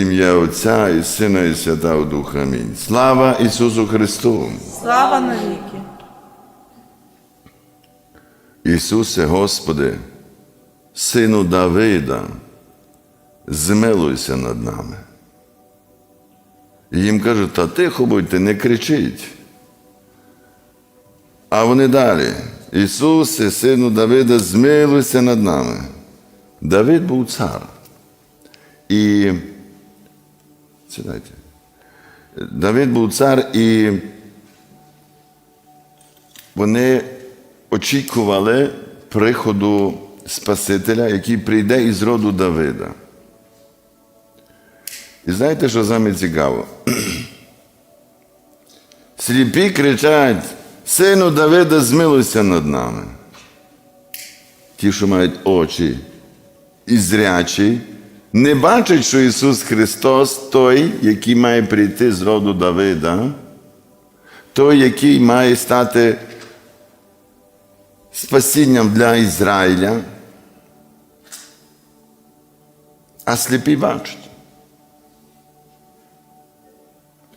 ім'я Отця і Сина, і Святого Духа. Амінь. Слава Ісусу Христу! Слава навіки! Ісусе Господи, Сину Давида, змилуйся над нами. І їм кажуть, та тихо будьте, не кричіть. А вони далі. Ісусе, сину Давида, змилуйся над нами. Давид був цар. І сідайте. Давид був цар, і вони очікували приходу Спасителя, який прийде із роду Давида. І знаєте, що саме цікаво? Сліпі кричать, сину Давида, змилуйся над нами. Ті, що мають очі і зрячі, не бачать, що Ісус Христос той, який має прийти з роду Давида, той, який має стати спасінням для Ізраїля, а сліпі бачать.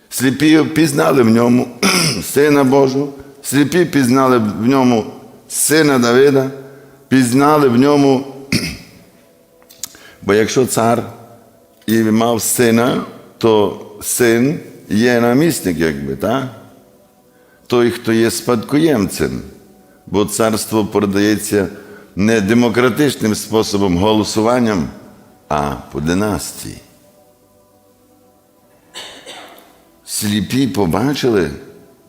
Сліпі пізнали в ньому Сина Божого, сліпі пізнали в ньому Сина Давида, пізнали в ньому, бо якщо цар і мав сина, то син є намісник, якби, так? Той, хто є спадкоємцем, бо царство передається не демократичним способом голосуванням, а по династії. Сліпі побачили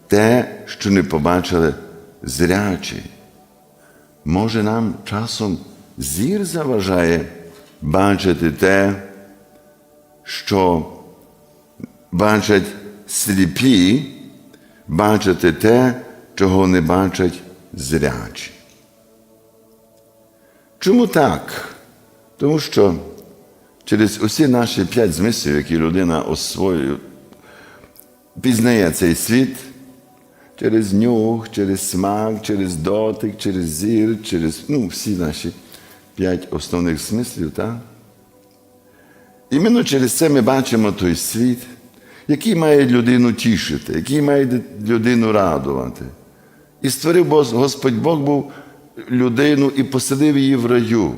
те, що не побачили зрячі. Може, нам часом зір заважає бачити те, що бачать сліпі, бачити те, чого не бачать зрячі. Чому так? Тому що через усі наші п'ять змислів, які людина освоює, пізнає цей світ через нюх, через смак, через дотик, через зір, через ну, всі наші п'ять основних смислів. Так? Іменно через це ми бачимо той світ, який має людину тішити, який має людину радувати. І створив Господь Бог був людину і посадив її в раю,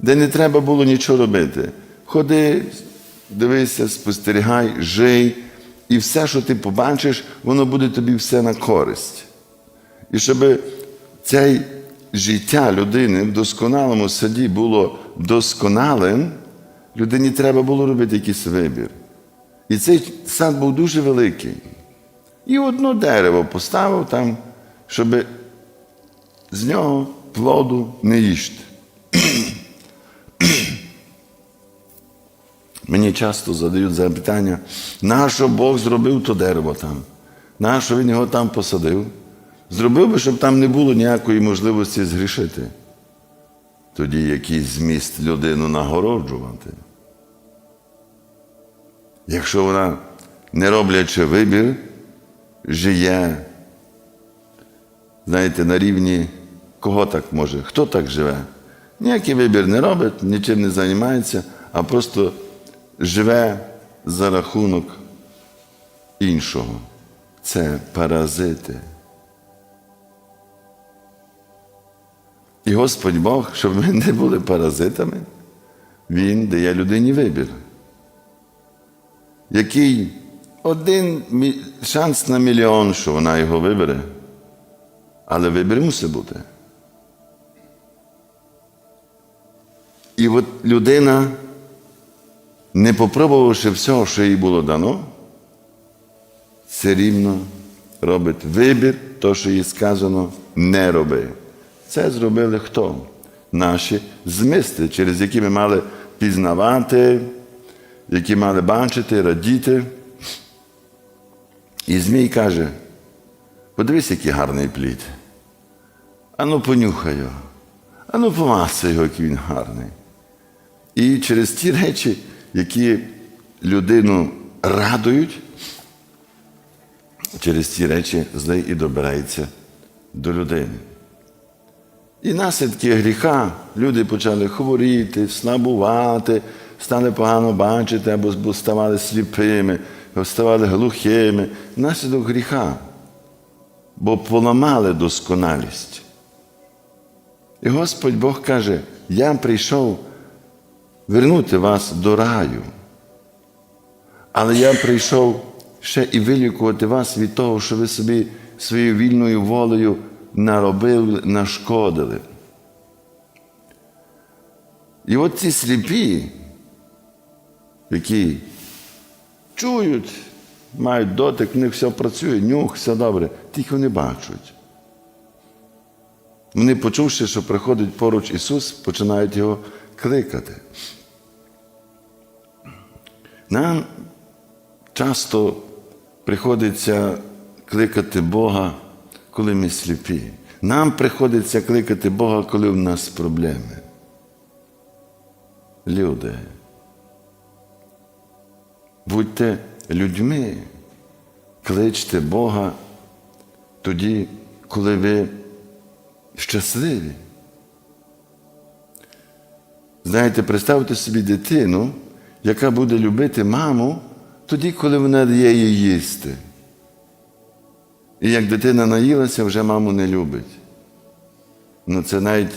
де не треба було нічого робити. Ходи, дивися, спостерігай, жий, і все, що ти побачиш, воно буде тобі все на користь. І щоб це життя людини в досконалому саді було досконалим, людині треба було робити якийсь вибір. І цей сад був дуже великий. І одно дерево поставив там, щоб з нього плоду не їсти. Мені часто задають запитання, нащо Бог зробив то дерево там? Нащо Він його там посадив? Зробив би, щоб там не було ніякої можливості згрішити. Тоді який зміст людину нагороджувати. Якщо вона, не роблячи вибір, жиє, знаєте, на рівні кого так може, хто так живе? Ніякий вибір не робить, нічим не займається, а просто живе за рахунок іншого. Це паразити. І Господь Бог, щоб ми не були паразитами, Він дає людині вибір. Який один шанс на мільйон, що вона його вибере, але вибір мусить бути. І от людина, не попробувавши всього, що їй було дано, все рівно робить вибір, то, що їй сказано, не роби. Це зробили хто? Наші змисли, через які ми мали пізнавати, які мали бачити, радіти. І Змій каже: подивись, який гарний плід. Ану понюхай його, ану помасай його, який він гарний. І через ті речі, які людину радують, через ці речі злий і добирається до людини. І наслідки гріха люди почали хворіти, слабувати, стали погано бачити, або ставали сліпими, ставали глухими, внаслідок гріха, бо поламали досконалість. І Господь Бог каже: Я прийшов вернути вас до раю. Але я прийшов ще і вилікувати вас від того, що ви собі своєю вільною волею наробили, нашкодили. І от ці сліпі, які чують, мають дотик, в них все працює, нюх, все добре, тільки вони бачать. Вони, почувши, що приходить поруч Ісус, починають його кликати. Нам часто приходиться кликати Бога, коли ми сліпі. Нам приходиться кликати Бога, коли в нас проблеми. Люди, будьте людьми, кличте Бога тоді, коли ви щасливі. Знаєте, представте собі дитину, яка буде любити маму тоді, коли вона дає їй їсти. І як дитина наїлася, вже маму не любить. Ну це навіть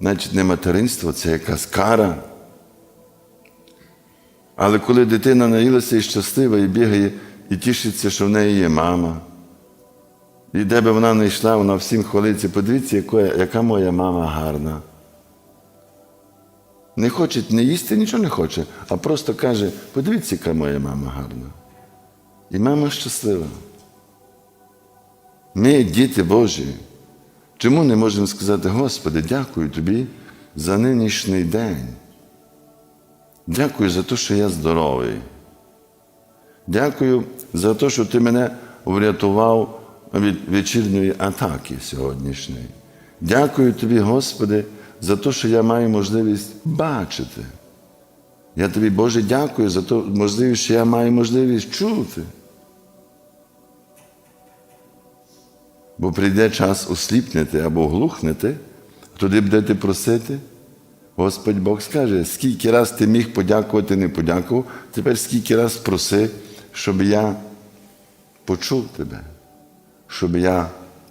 навіть не материнство, це якась кара. Але коли дитина наїлася і щаслива, і бігає, і тішиться, що в неї є мама. І де би вона не йшла, вона всім хвалиться, подивіться, яка, яка моя мама гарна. Не хоче не їсти, нічого не хоче, а просто каже, подивіться, яка моя мама гарна. І мама щаслива. Ми, діти Божі, чому не можемо сказати, Господи, дякую Тобі за нинішній день. Дякую за те, що я здоровий. Дякую за те, що ти мене врятував від вечірньої атаки сьогоднішньої. Дякую тобі, Господи, за те, що я маю можливість бачити. Я тобі, Боже, дякую за ту можливість, що я маю можливість чути. Бо прийде час осліпнути або глухнути, туди будете просити. Господь Бог скаже, скільки раз ти міг подякувати, не подякував, тепер скільки раз проси, щоб я почув тебе, щоб я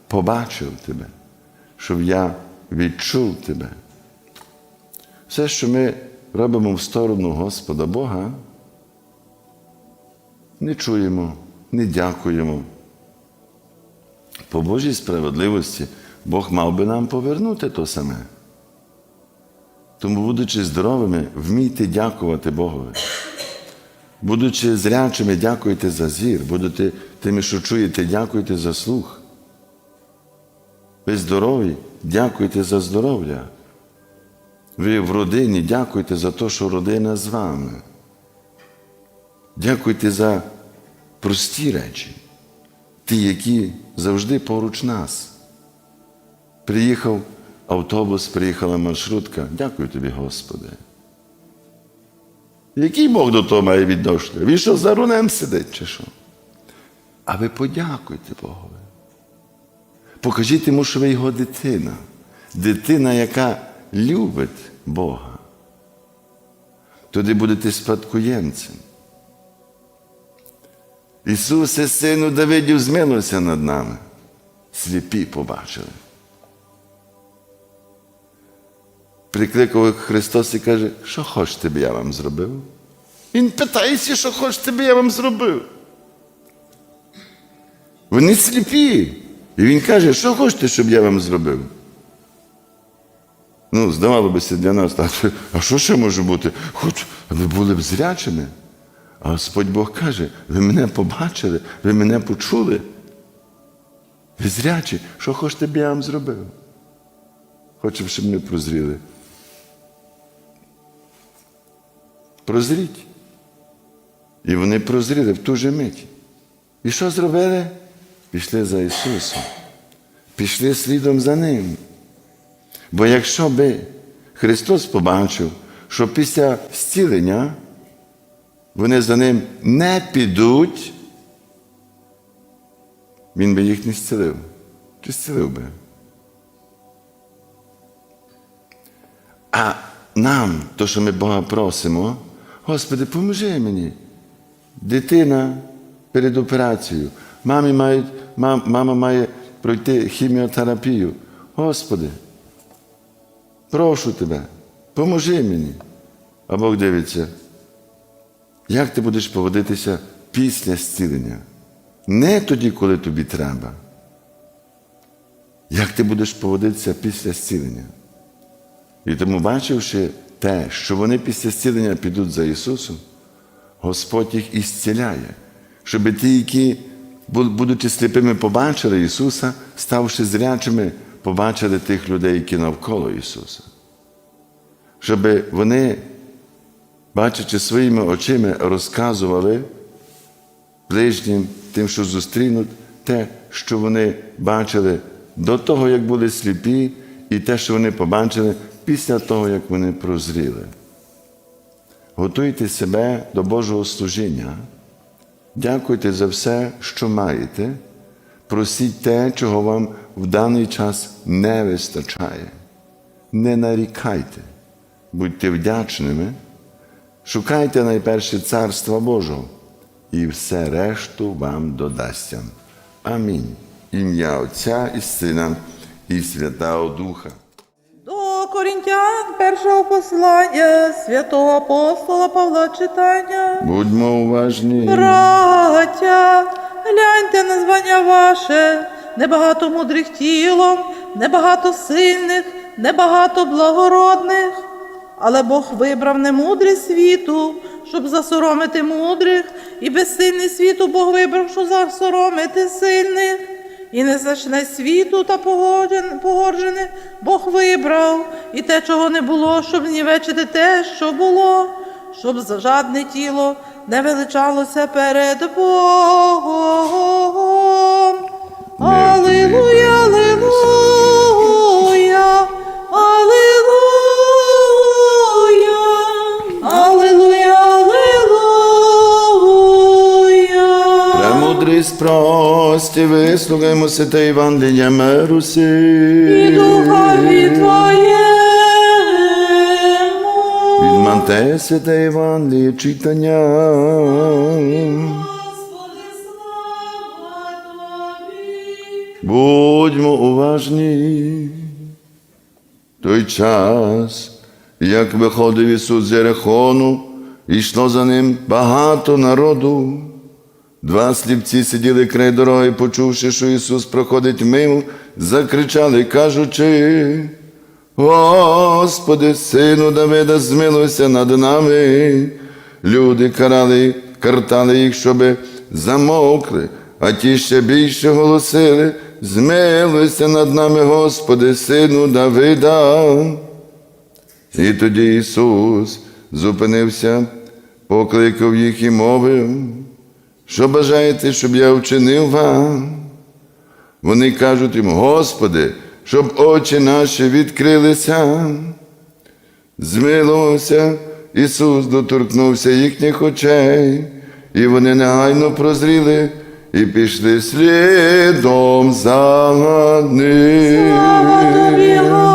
побачив тебе, щоб я відчув тебе. Все, що ми робимо в сторону Господа Бога, не чуємо, не дякуємо. По Божій справедливості Бог мав би нам повернути то саме. Тому, будучи здоровими, вмійте дякувати Богові. Будучи зрячими, дякуйте за зір, будете тими, що чуєте, дякуйте за слух. Ви здорові, дякуйте за здоров'я. Ви в родині дякуйте за те, що родина з вами. Дякуйте за прості речі, ті, які завжди поруч нас. Приїхав автобус, приїхала маршрутка. Дякую тобі, Господи. Який Бог до того має відношення? Він що за рулем сидить, чи що? А ви подякуйте Богові. Покажіть йому, що ви його дитина. Дитина, яка любить Бога. Тоді будете спадкоємцем. Ісусе, сину Давидів, змилуйся над нами. Сліпі побачили. Прикликав Христос і каже, що хочете б я вам зробив? Він питається, що хочете б я вам зробив. Вони сліпі. І він каже, що хочете, щоб я вам зробив? Ну, здавалося для нас, а що ще може бути? Хоч ви були б зрячими. А Господь Бог каже, ви мене побачили, ви мене почули. Ви зрячі, що хочете б я вам зробив? Хочу, щоб ми прозріли. Прозріть. І вони прозріли в ту же мить. І що зробили? Пішли за Ісусом. Пішли слідом за Ним. Бо якщо би Христос побачив, що після зцілення вони за ним не підуть, Він би їх не зцілив. Чи зцілив би? А нам, то, що ми Бога просимо, Господи, поможи мені. Дитина перед операцією. Мамі мають, мам, мама має пройти хіміотерапію. Господи, прошу тебе, поможи мені. А Бог дивиться, як ти будеш поводитися після зцілення? Не тоді, коли тобі треба. Як ти будеш поводитися після зцілення? І тому, бачивши те, що вони після зцілення підуть за Ісусом, Господь їх і зціляє, щоб ті, які, бу- будучи сліпими, побачили Ісуса, ставши зрячими, побачили тих людей, які навколо Ісуса. Щоб вони, бачачи своїми очима, розказували ближнім, тим, що зустрінуть, те, що вони бачили до того, як були сліпі, і те, що вони побачили після того, як вони прозріли. Готуйте себе до Божого служіння, дякуйте за все, що маєте, просіть те, чого вам в даний час не вистачає. Не нарікайте, будьте вдячними, шукайте найперше Царства Божого, і все решту вам додасться. Амінь. Ім'я Отця і Сина, і Святого Духа. До корінтян першого послання святого апостола Павла читання. Будьмо уважні. Браття, гляньте на звання ваше, небагато мудрих тілом, небагато сильних, небагато благородних. Але Бог вибрав немудрість світу, щоб засоромити мудрих, і безсильний світу Бог вибрав, щоб засоромити сильних. І незначне світу та погоджен- погоджене Бог вибрав, і те, чого не було, щоб знівечити те, що було, щоб за- жадне тіло не величалося перед Богом. Аллилуйя, прості, вислухаймо та Євангелія миру І духові Твоєму. Від Мантея святе Євангеліє читання. Господи, слава Тобі. Будьмо уважні. Той час, як виходив Ісус з Ерехону, йшло за ним багато народу. Два сліпці сиділи край дороги, почувши, що Ісус проходить мимо, закричали, кажучи, Господи, сину Давида, змилуйся над нами. Люди карали, картали їх, щоби замовкли, а ті ще більше голосили, змилуйся над нами, Господи, сину Давида. І тоді Ісус зупинився, покликав їх і мовив, що бажаєте, щоб я вчинив вам? Вони кажуть йому, Господи, щоб очі наші відкрилися. Змилувався, Ісус доторкнувся їхніх очей, і вони негайно прозріли і пішли слідом за ним.